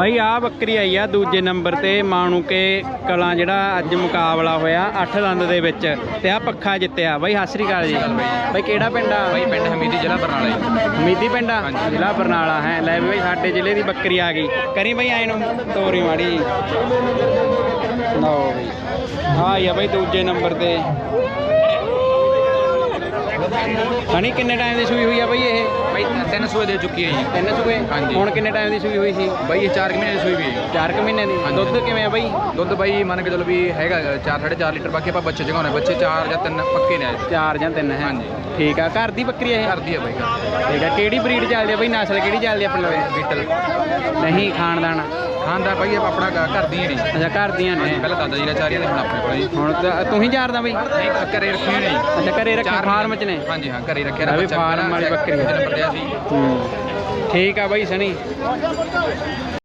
ਬਾਈ ਆ ਬੱਕਰੀ ਆਈ ਆ ਦੂਜੇ ਨੰਬਰ ਤੇ ਮਾਣੂਕੇ ਕਲਾਂ ਜਿਹੜਾ ਅੱਜ ਮੁਕਾਬਲਾ ਹੋਇਆ 8 ਦੰਦ ਦੇ ਵਿੱਚ ਤੇ ਆ ਪੱਖਾ ਜਿੱਤਿਆ। ਬਾਈ ਸਤਿ ਸ੍ਰੀ ਅਕਾਲ ਜੀ। ਬਾਈ। ਕਿਹੜਾ ਪਿੰਡ ਆ? ਬਾਈ ਪਿੰਡ ਹਮੀਦੀ ਜ਼ਿਲ੍ਹਾ ਬਰਨਾਲਾ ਜੀ। ਮੀਦੀ ਪਿੰਡ ਆ? ਜ਼ਿਲ੍ਹਾ ਬਰਨਾਲਾ ਹੈ। ਲੈ ਵੀ ਬਾਈ ਸਾਡੇ ਜ਼ਿਲ੍ਹੇ ਦੀ ਬੱਕਰੀ ਆ ਗਈ। ਕਰੀ ਬਾਈ ਐ ਨੂੰ ਤੋਰੀ ਮਾੜੀ। ਲਓ ਬਈ। ਆ ਆ ਬਾਈ ਦੂਜੇ ਨੰਬਰ ਤੇ। ਹਣੀ ਕਿੰਨੇ ਟਾਈਮ ਦੀ ਸੂਈ ਹੋਈ ਆ ਬਾਈ ਇਹ? ਬਾਈ ਤਿੰਨ ਸੂਏ ਦੇ ਚੁੱਕੀ ਹੈ ਜੀ ਤਿੰਨ ਸੂਏ? ਹਾਂਜੀ। ਹੁਣ ਕਿੰਨੇ ਟਾਈਮ ਦੀ ਸੂਈ ਹੋਈ ਸੀ? ਬਾਈ ਇਹ 4 ਮਹੀਨੇ ਦੀ ਸੂਈ ਵੀ ਹੈ ਜੀ। 4 ਮਹੀਨੇ ਦੀ? ਹਾਂਜੀ। ਦੁੱਧ ਕਿਵੇਂ ਆ ਬਾਈ? ਦੁੱਧ ਬਾਈ ਮੰਨ ਕੇ ਚਲੋ ਵੀ ਹੈਗਾ 4 4.5 ਲੀਟਰ ਬਾਕੀ ਆਪਾਂ ਬੱਚੇ ਜਗਾਉਣੇ ਬੱਚੇ 4 ਜਾਂ 3 ਪੱਕੇ ਨੇ ਅੱਜ। ਚਾਰ ਜਾਂ ਤਿੰਨ ਹੈ। ਹਾਂਜੀ। ਠੀਕ ਆ। ਘਰ ਦੀ ਬੱਕਰੀ ਇਹ? ਕਰਦੀ ਹੈ ਬਾਈ। ਘਰ। ਠੀਕ ਆ। ਕਿਹੜੀ ਬਰੀਡ ਚੱਲਦੀ ਆ ਬਾਈ? ਨਸਲ ਕਿਹੜੀ ਚੱਲਦੀ ਆ ਆਪਣੇ ਲਵੇ ਬੀਟਲ। ਨਹੀਂ ਖਾਨਦਾਨ। ਖਾਂਦਾ ਬਾਈ ਇਹ ਆਪਣਾ ਘ- ਘਰ ਦੀਆਂ ਨਹੀਂ ਅੱਛਾ ਘਰ ਦੀਆਂ ਨੇ। ਪਹਿਲਾਂ ਦਾਦਾ ਜੀ ਨੇ ਚਾਰੀਆਂ ਦੇ ਹੁਣ ਆਪਣੇ ਕੋਲ ਜੀ ਹੁਣ ਤਾਂ ਤੂੰ ਹੀ ਚਾਰਦਾ ਬਾਈ? ਨਹੀਂ ਘਰੇ ਰੱਖੀ ਹੋਈ ਨਹੀਂ ਅੱਛਾ ਘਰੇ ਰੱਖੇ ਫਾਰਮ ਚ ਨੇ? ਹਾਂਜੀ ਹਾਂ ਘਰੇ ਰੱਖਿਆ ਇਹ ਵੀ ਬੱਚਾ ਫਾਰਮ ਵਾਲੀ ਬੱਕਰੀ। ਨੰਬਰ ਲਿਆ ਸੀ। ਹੂੰ। ਠੀਕ ਆ ਬਾਈ ਸਣੀ।